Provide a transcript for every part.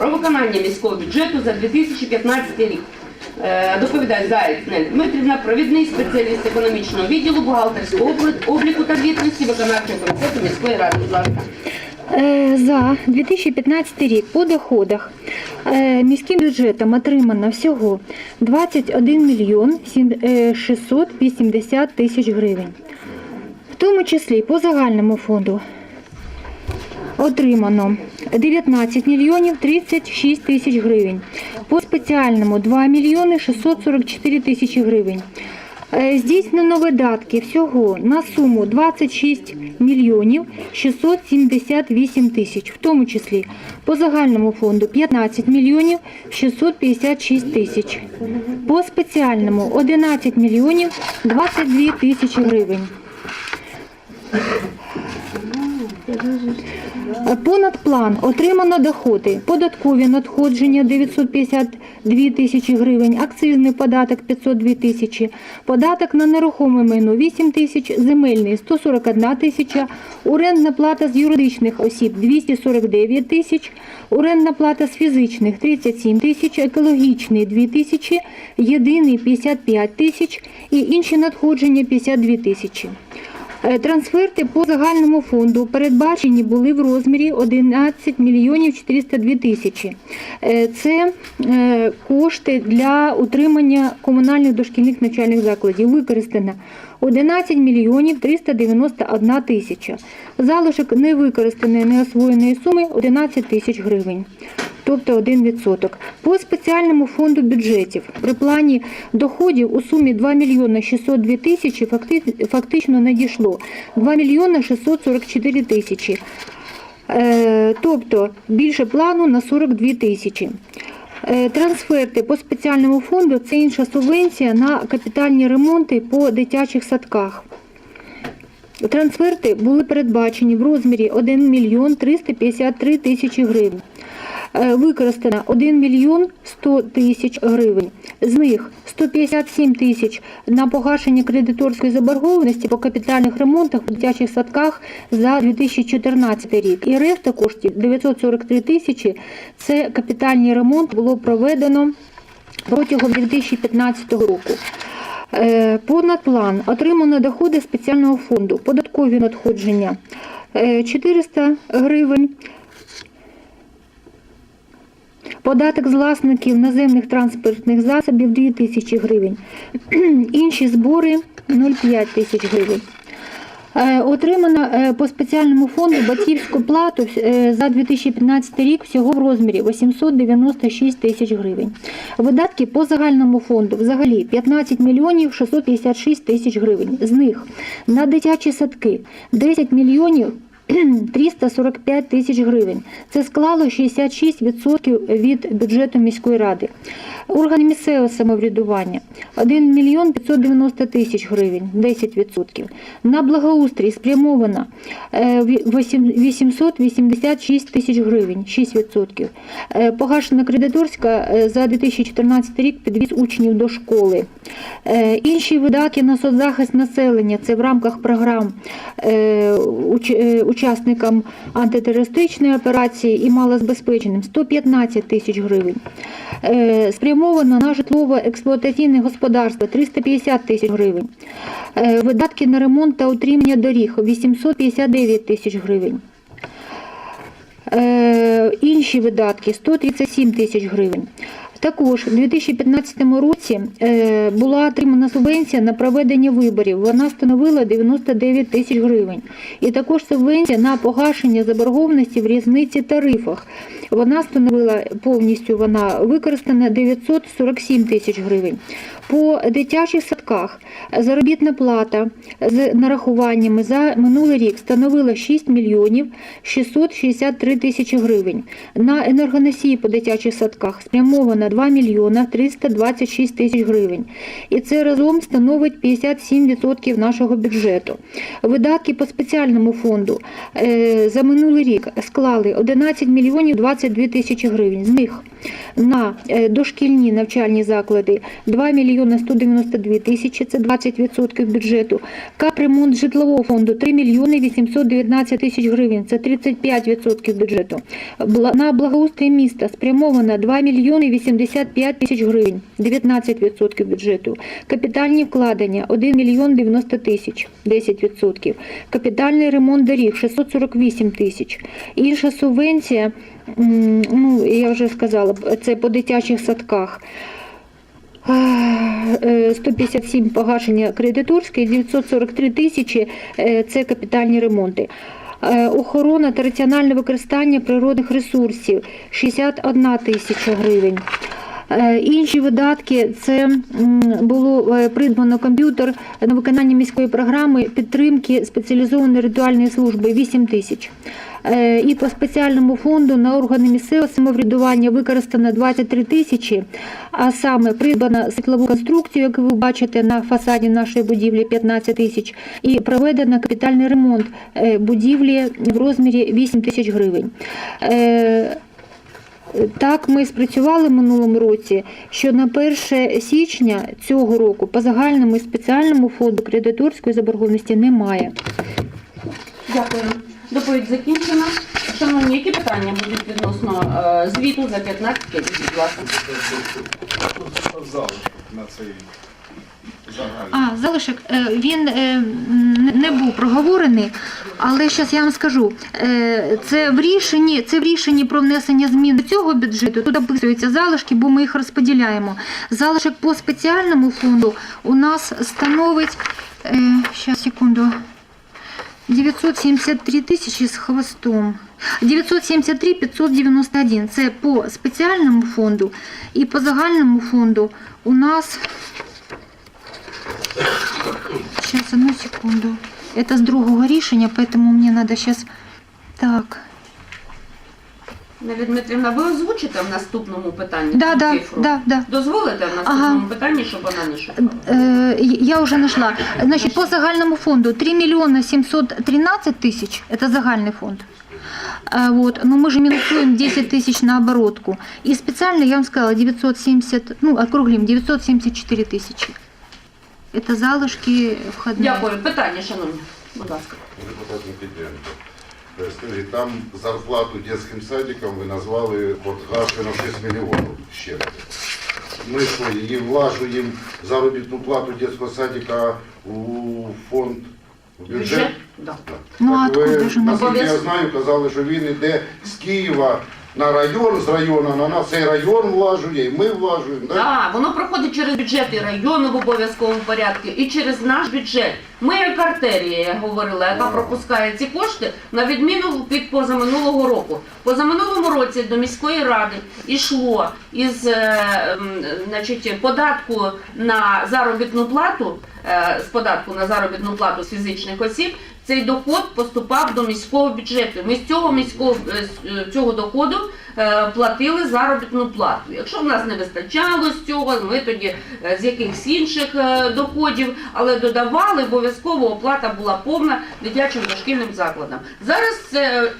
про виконання міського бюджету за 2015 рік. Е, Доповідає Заєць Нель Дмитрівна, провідний спеціаліст економічного відділу, бухгалтерського обліку та звітності виконавчого комітету міської ради. Будь ласка. Е, За 2015 рік по доходах е, міським бюджетом отримано всього 21 мільйон сім- е, 680 тисяч гривень. В тому числі по загальному фонду отримано 19 мільйонів 36 тисяч гривень. По спеціальному 2 мільйони 644 тисячі гривень. Е, Здійснено видатки всього на суму 26 мільйонів 678 тисяч, в тому числі по загальному фонду 15 мільйонів 656 тисяч, по спеціальному 11 мільйонів 22 тисячі гривень. Понад план отримано доходи, податкові надходження 952 тисячі гривень, акцизний податок 502 тисячі, податок на нерухоме майно 8 тисяч, земельний 141 тисяча, орендна плата з юридичних осіб 249 тисяч, орендна плата з фізичних 37 тисяч, екологічний 2 тисячі, єдиний 55 тисяч і інші надходження 52 тисячі. Е, Трансферти по загальному фонду передбачені були в розмірі 11 мільйонів 402 тисячі. Е, Це е, кошти для утримання комунальних дошкільних навчальних закладів. Використано 11 мільйонів 391 тисяча. Залишок невикористаної неосвоєної суми 11 тисяч гривень. Тобто 1%. По спеціальному фонду бюджетів при плані доходів у сумі 2 мільйони 602 тисячі факти- фактично надійшло 2 мільйони 644 тисячі. Е, Тобто більше плану на 42 тисячі. Е, Трансферти по спеціальному фонду це інша субвенція на капітальні ремонти по дитячих садках. Трансферти були передбачені в розмірі 1 мільйон 353 тисячі гривень. Е, Використано 1 мільйон 100 тисяч гривень. З них 157 тисяч на погашення кредиторської заборгованості по капітальних ремонтах у дитячих садках за 2014 рік. І решта коштів 943 тисячі це капітальний ремонт було проведено протягом 2015 року. Е, Понад план отримано доходи спеціального фонду, податкові надходження е, 400 гривень, податок з власників наземних транспортних засобів 2 тисячі гривень, інші збори 0,5 тисяч гривень. Е, Отримано е, по спеціальному фонду батьківську плату е, за 2015 рік всього в розмірі 896 тисяч гривень. Видатки по загальному фонду взагалі 15 мільйонів 656 тисяч гривень. З них на дитячі садки 10 мільйонів 345 тисяч гривень. Це склало 66% від бюджету міської ради. Органи місцевого самоврядування 1 мільйон 590 тисяч гривень, 10%. На благоустрій спрямовано е, ві- вісім- 886 тисяч гривень, 6%. Е, Погашена кредиторська е, за 2014 рік підвіз учнів до школи. Е, Інші видатки на соцзахист населення це в рамках програм е, е, учасникам антитерористичної операції і малозабезпеченим 115 тисяч гривень. Е, Спрямовано на житлово-експлуатаційне господарство 350 тисяч гривень. Е, Видатки на ремонт та утримання доріг 859 тисяч гривень. Е, Інші видатки 137 тисяч гривень. Також у 2015 році е, була отримана субвенція на проведення виборів. Вона становила 99 тисяч гривень. І також субвенція на погашення заборгованості в різниці тарифах. Вона становила повністю вона використана 947 тисяч гривень. По дитячих садках заробітна плата з нарахуваннями за минулий рік становила 6 мільйонів 663 тисячі гривень. На енергоносії по дитячих садках спрямовано 2 мільйона 326 тисяч гривень. І це разом становить 57% нашого бюджету. Видатки по спеціальному фонду е, за минулий рік склали 11 мільйонів 22 тисячі гривень. З них на е, дошкільні навчальні заклади 2 мільйони 192 тисячі, це 20% бюджету. Капремонт житлового фонду 3 мільйони 819 тисяч гривень, це 35% бюджету. На благоустрій міста спрямовано 2 мільйони 85 тисяч гривень, 19% бюджету. Капітальні вкладення 1 мільйон 90 тисяч, 10%. Капітальний ремонт доріг 648 тисяч. Інша субвенція, ну я вже сказала, це по дитячих садках. Е, 157 погашення кредиторське, 943 тисячі е, це капітальні ремонти. Е, Охорона та раціональне використання природних ресурсів 61 тисяча гривень. Е, Інші видатки це було е, придбано комп'ютер на виконання міської програми підтримки спеціалізованої ритуальної служби 8 тисяч. Е, І по спеціальному фонду на органи місцевого самоврядування використано 23 тисячі, а саме придбано світлову конструкцію, як ви бачите на фасаді нашої будівлі 15 тисяч, і проведено капітальний ремонт будівлі в розмірі 8 тисяч гривень. Так, ми спрацювали в минулому році, що на 1 січня цього року по загальному і спеціальному фонду кредиторської заборгованості немає. Дякую. Доповідь закінчена. Шановні, які питання будуть відносно е, звіту за 15 рік, будь ласка? На цей. А, залишок, е, він е, не був проговорений, але зараз я вам скажу. Е, Це в рішенні, це в рішенні про внесення змін до цього бюджету. Тут описуються залишки, бо ми їх розподіляємо. Залишок по спеціальному фонду у нас становить, зараз секунду, 973 тисячі з хвостом. 973 591 це по спеціальному фонду і по загальному фонду у нас Сейчас, одну секунду. Это с другого рішення, поэтому мне надо сейчас... Так. Навіть Дмитрівна, ви озвучите в наступному питанні Да, цю да, цифру? да, да. Дозволите в наступному Ага. питанні, щоб вона не шукала? Э, я уже нашла. Значит, по загальному фонду 3 миллиона 713 тысяч. Это загальный фонд. А, Вот. Но мы же минусуем 10 тысяч на оборотку. И специально, я вам сказала, 970, ну, округлим, 974 тысячи. Это залишки входные. Дякую. Питання, шановні. Будь ласка. Депутат Никитенко. Е, Скажіть, там зарплату детським садикам ви назвали от Гашина 6 мільйонів ще. Ми що, її влажуємо заробітну плату детського садика у фонд в бюджет? Бюджет? Да. Ну, а ви, откуда ж у нас? наскільки я знаю, казали, що він йде з Києва на район, з району на нас цей район влажує, і ми влажуємо. Так? Так, воно проходить через бюджети району в обов'язковому порядку і через наш бюджет. Ми як артерія, я говорила, яка пропускає ці кошти на відміну від позаминулого року. Позаминулому році до міської ради йшло із е, м, значить, податку на заробітну плату, е, з податку на заробітну плату з фізичних осіб. Цей доход поступав до міського бюджету. Ми з цього міського е, е, цього доходу е, платили заробітну плату. Якщо в нас не вистачало з цього, ми тоді з якихось інших доходів, але додавали, обов'язково оплата була повна дитячим дошкільним закладам. Зараз це,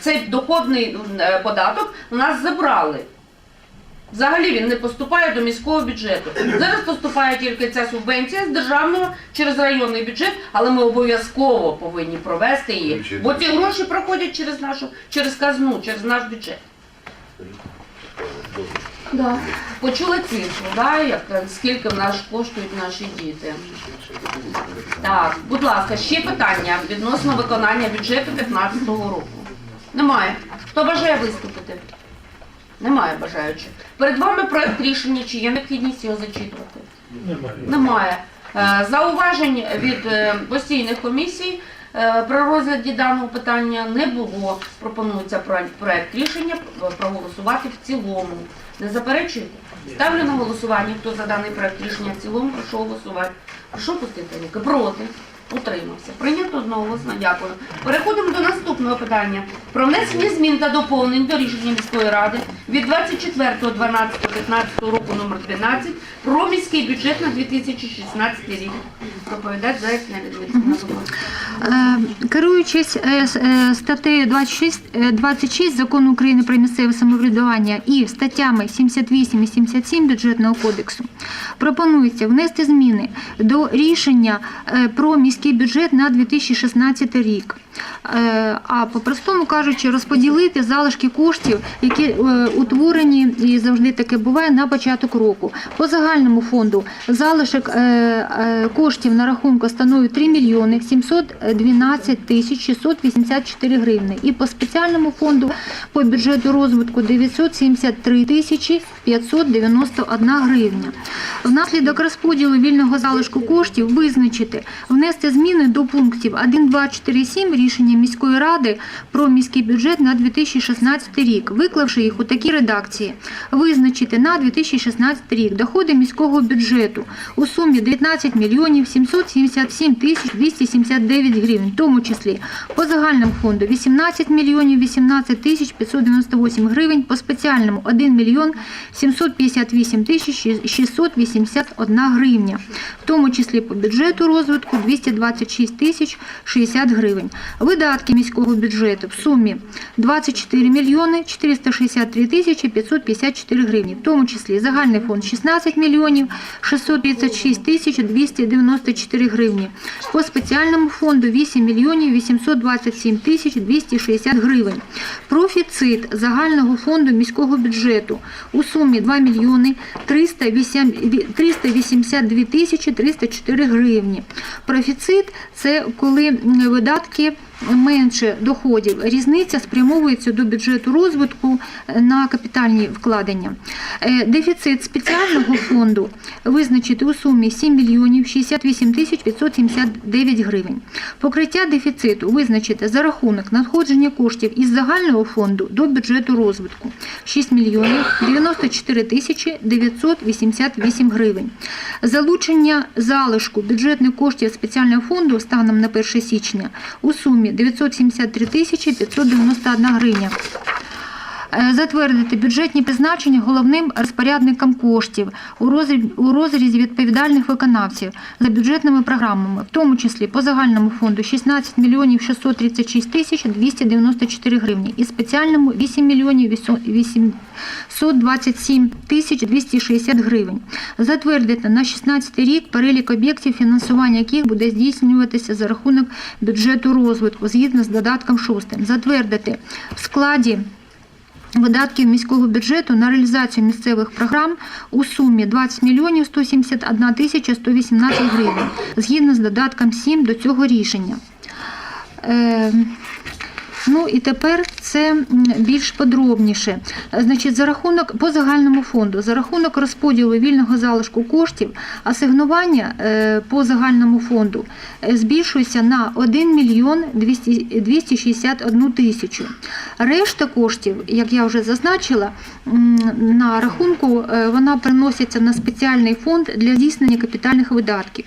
цей доходний податок у нас забрали. Взагалі він не поступає до міського бюджету. Зараз поступає тільки ця субвенція з державного через районний бюджет, але ми обов'язково повинні провести її, бо ці гроші проходять через нашу, через казну, через наш бюджет. Да. Почула цифру, да, як, скільки в нас коштують наші діти. Так, будь ласка, ще питання відносно виконання бюджету 2015 року. Немає. Хто бажає виступити? Немає бажаючих. Перед вами проект рішення, чи є необхідність його зачитувати? Немає. Немає. Е, Зауважень від е, постійних комісій е, при розгляді даного питання не було. Пропонується проект- проект рішення проголосувати в цілому. Не заперечуєте? Ставлю на голосування, хто за даний проект рішення в цілому, прошу голосувати. Прошу пустити руки. Проти. Утримався. Прийнято одноголосно. Дякую. Переходимо до наступного питання. Про внесення змін та доповнень до рішення міської ради від 24.12.15 року номер 12 про міський бюджет на 2016 рік. Доповідач ласка. Е, Керуючись е, е, статтею 26, е, 26 Закону України про місцеве самоврядування і статтями 78 і 77 бюджетного кодексу, пропонується внести зміни до рішення про міський бюджет на 2016 рік. Е, А по-простому кажучи, розподілити залишки коштів, які е, утворені і завжди таке буває на початок року. По загальному фонду залишок е, коштів на рахунку становить 3 мільйони 712 тисяч 684 гривни. І по спеціальному фонду по бюджету розвитку 973 тисячі 591 гривня. Внаслідок розподілу вільного залишку коштів визначити, внести зміни до пунктів 1, 2, 4, 7 рішення міської ради про міський бюджет на 2016 рік, виклавши їх у такій редакції. Визначити на 2016 рік доходи міського бюджету у сумі 19 мільйонів 777 тисяч 279 гривень, в тому числі по загальному фонду 18 мільйонів 18 тисяч 598 гривень, по спеціальному 1 мільйон 758 тисяч 681 гривня, в тому числі по бюджету розвитку 226 тисяч 60 гривень. Видатки міського бюджету в сумі 24 мільйони 463 тисячі 554 гривні, в тому числі загальний фонд 16 мільйонів 636 тисяч 294 гривні. По спеціальному фонду 8 мільйонів 827 тисяч 260 гривень. Профіцит загального фонду міського бюджету у сумі 2 мільйони 382 тисячі 304 гривні. Профіцит – це коли видатки менше доходів. Різниця спрямовується до бюджету розвитку е, на капітальні вкладення. Е, Дефіцит спеціального фонду визначити у сумі 7 мільйонів 68 тисяч 579 гривень. Покриття дефіциту визначити за рахунок надходження коштів із загального фонду до бюджету розвитку 6 мільйонів 94 тисячі 988 гривень. Залучення залишку бюджетних коштів спеціального фонду станом на 1 січня у сумі 973 тисячі 591 гривня. Е, Затвердити бюджетні призначення головним розпорядникам коштів у розрі- у розрізі відповідальних виконавців за бюджетними програмами, в тому числі по загальному фонду 16 мільйонів 636 тисяч 294 гривні і спеціальному 8 мільйонів 827 тисяч 260 гривень. Затвердити на 16 рік перелік об'єктів, фінансування яких буде здійснюватися за рахунок бюджету розвитку згідно з додатком 6. Затвердити в складі видатків міського бюджету на реалізацію місцевих програм у сумі 20 мільйонів 171 тисяча 118 гривень, згідно з додатком 7 до цього рішення. Ну і тепер це більш подробніше. Значить, за рахунок по загальному фонду, за рахунок розподілу вільного залишку коштів, асигнування е, по загальному фонду е, збільшується на 1 мільйон 200 261 тисячу. Решта коштів, як я вже зазначила, на рахунку е, вона переноситься на спеціальний фонд для здійснення капітальних видатків.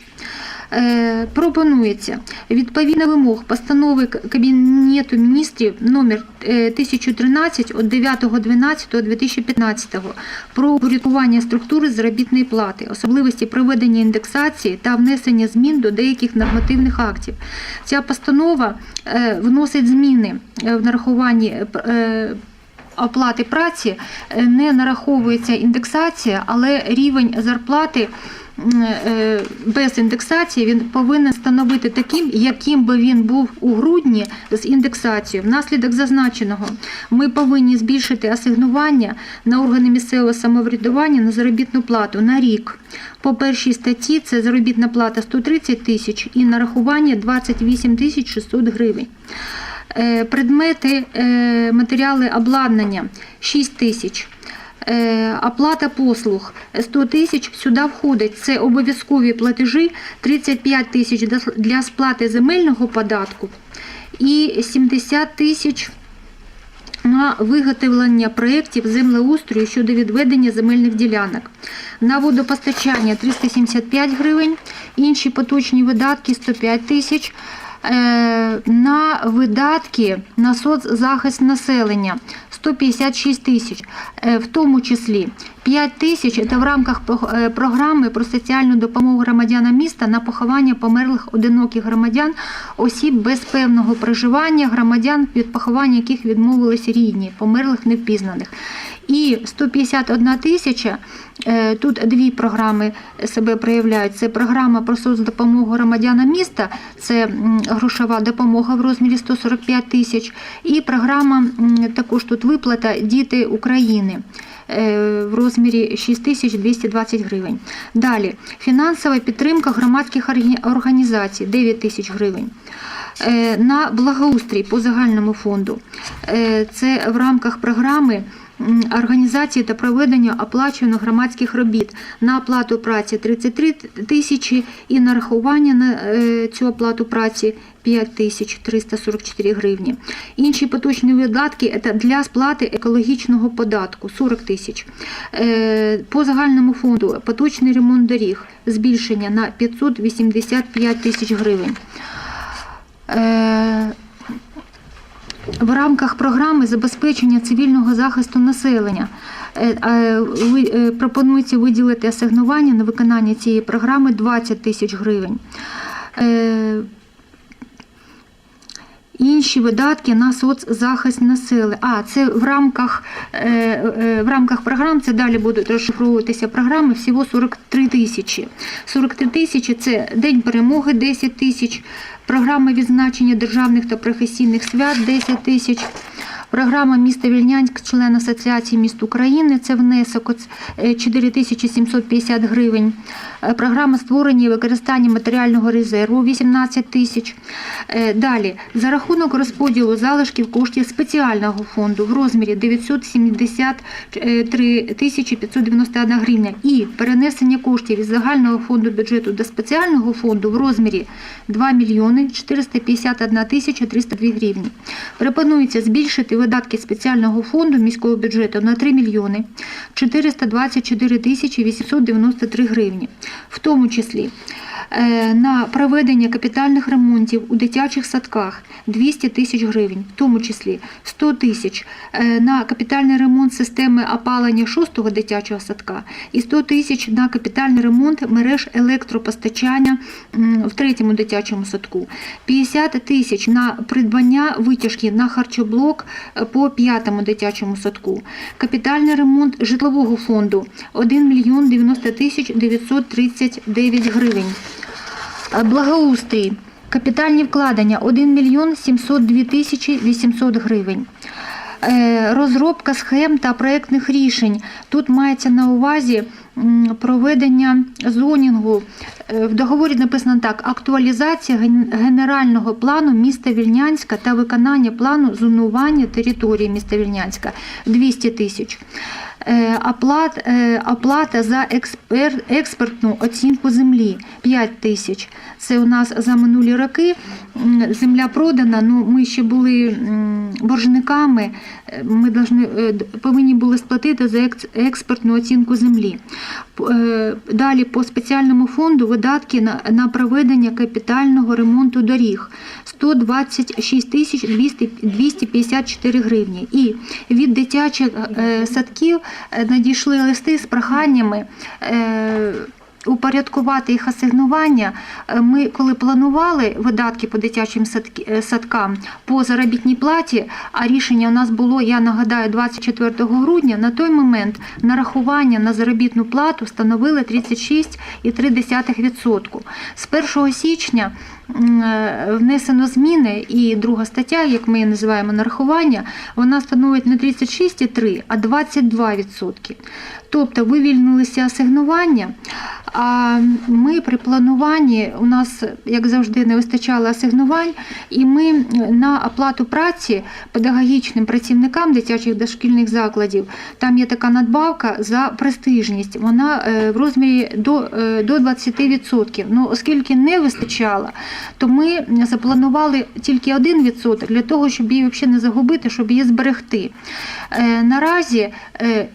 Е, Пропонується відповідно вимог постанови Кабінету міністрів номер е, 1013 від 9.12.2015 про упорядкування структури заробітної плати, особливості проведення індексації та внесення змін до деяких нормативних актів. Ця постанова е, вносить зміни е, в нарахуванні е, е, оплати праці е, не нараховується індексація, але рівень зарплати е, без індексації він повинен становити таким, яким би він був у грудні з індексацією. Внаслідок зазначеного ми повинні збільшити асигнування на органи місцевого самоврядування на заробітну плату на рік. По першій статті це заробітна плата 130 тисяч і нарахування 28 тисяч 600 гривень. Е, Предмети, е, матеріали обладнання 6 тисяч. Е, Оплата послуг 100 тисяч сюди входить. Це обов'язкові платежі 35 тисяч для- сплати земельного податку і 70 тисяч на виготовлення проєктів землеустрою щодо відведення земельних ділянок. На водопостачання 375 гривень, інші поточні видатки 105 тисяч. Е, На видатки на соцзахист населення 156 тисяч, Е, в тому числі 5 тисяч це в рамках е, програми про соціальну допомогу громадянам міста на поховання померлих одиноких громадян, осіб без певного проживання, громадян, від поховання яких відмовились рідні, померлих невпізнаних. І 151 тисяча, е, тут дві програми себе проявляють. Це програма про соцдопомогу громадянам міста, це грошова допомога в розмірі 145 тисяч, і програма також тут виплата Діти України е, в розмірі 6220 гривень. Далі фінансова підтримка громадських організацій 9 тисяч гривень. Е, На благоустрій по загальному фонду. Це в рамках програми організації та проведення оплачуваних громадських робіт на оплату праці 33 тисячі і нарахування на е, цю оплату праці 5 тисяч 344 гривні. Інші поточні видатки це для сплати екологічного податку 40 тисяч. Е, По загальному фонду поточний ремонт доріг збільшення на 585 тисяч гривень. В рамках програми забезпечення цивільного захисту населення е, е, е, пропонується виділити асигнування на виконання цієї програми 20 тисяч гривень. Інші видатки на соцзахист населення. А це в рамках, е, е, в рамках програм це далі будуть розшифровуватися програми всього 43 тисячі. 43 тисячі це День перемоги 10 тисяч, програми відзначення державних та професійних свят 10 тисяч. Програма міста Вільнянськ, член Асоціації міст України, це внесок оц- е, 4750 гривень. Е, Програма створення і використання матеріального резерву 18 тисяч. Е, Далі, за рахунок розподілу залишків коштів спеціального фонду в розмірі 973 тисячі 591 гривня і перенесення коштів із загального фонду бюджету до спеціального фонду в розмірі 2 мільйони 451 тисяча 302 гривні. Пропонується збільшити видатки спеціального фонду міського бюджету на 3 мільйони 424 тисячі 893 гривні, в тому числі е, на проведення капітальних ремонтів у дитячих садках 200 тисяч гривень, в тому числі 100 тисяч е, на капітальний ремонт системи опалення 6-го дитячого садка і 100 тисяч на капітальний ремонт мереж електропостачання в третьому дитячому садку, 50 тисяч на придбання витяжки на харчоблок по п'ятому дитячому садку, капітальний ремонт житлового фонду 1 мільйон 90 тисяч 939 гривень. Благоустрій. Капітальні вкладення 1 мільйон 702 тисячі 800 гривень. Е, Розробка схем та проєктних рішень. Тут мається на увазі проведення зонінгу. Е, В договорі написано так: актуалізація генерального плану міста Вільнянська та виконання плану зонування території міста Вільнянська 200 тисяч. Е, Оплат, е, оплата за експер, експертну оцінку землі 5 тисяч. Це у нас за минулі роки земля продана. Ну ми ще були боржниками. Ми повинні були сплатити за екс- експертну оцінку землі. Далі по спеціальному фонду видатки на, на проведення капітального ремонту доріг 126 тисяч 254 гривні. І від дитячих е, садків е, надійшли листи з проханнями. Упорядкувати їх асигнування. Е, Ми, коли планували видатки по дитячим е, садкам по заробітній платі, а рішення у нас було, я нагадаю, 24 грудня, на той момент нарахування на заробітну плату становили 36,3%. З 1 січня е, внесено зміни, і друга стаття, як ми її називаємо нарахування, вона становить не 36,3, а 22%. Тобто вивільнилися асигнування, А ми при плануванні у нас, як завжди, не вистачало асигнувань, і ми на оплату праці педагогічним працівникам дитячих дошкільних закладів там є така надбавка за престижність. Вона е, в розмірі до, е, до 20%. Ну, оскільки не вистачало, то ми запланували тільки 1% для того, щоб її взагалі не загубити, щоб її зберегти. Е, Наразі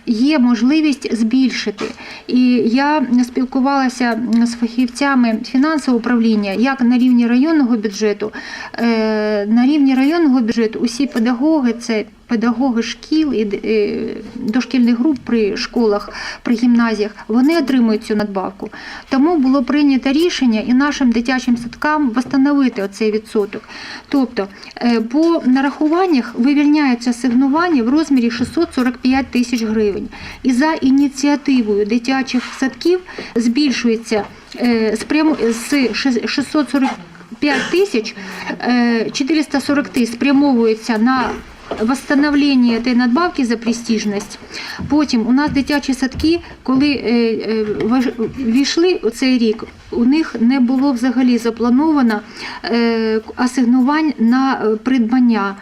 є можливість збільшити. І я спілкувалася з фахівцями фінансового управління як на рівні районного бюджету. Е, На рівні районного бюджету усі педагоги це педагоги шкіл і е, дошкільних груп при школах, при гімназіях, вони отримують цю надбавку. Тому було прийнято рішення і нашим дитячим садкам встановити оцей відсоток. Тобто е, по нарахуваннях вивільняється асигнування в розмірі 645 тисяч гривень. І за ініціативою дитячих садків збільшується е, з 645 тисяч е, 440 тисяч спрямовується на восстановлення цієї надбавки за престижність. Потім у нас дитячі садки, коли е, е, ввійшли у цей рік, у них не було взагалі заплановано е, асигнувань на придбання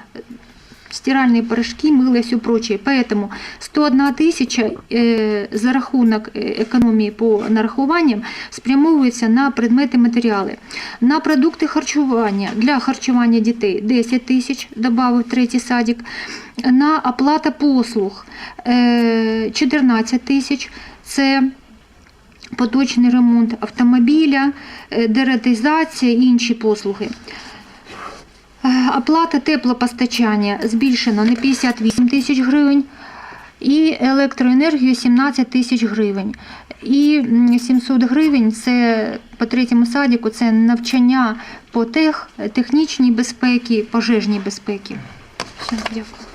стиральные порошки, мыло и все прочее. Поэтому 101 тысяча э, за рахунок е, економії по нарахуванням спрямовується на предмети матеріали. На продукти харчування для харчування дітей 10 тисяч, додав третій садик. На оплата послуг е, 14 тисяч. Це поточний ремонт автомобіля, е, дератизація і інші послуги. Е, Оплата теплопостачання збільшена на 58 тисяч гривень і електроенергію 17 тисяч гривень. І 700 гривень це по третьому садіку це навчання по тех, технічній безпеці, пожежній безпеці. Все, дякую.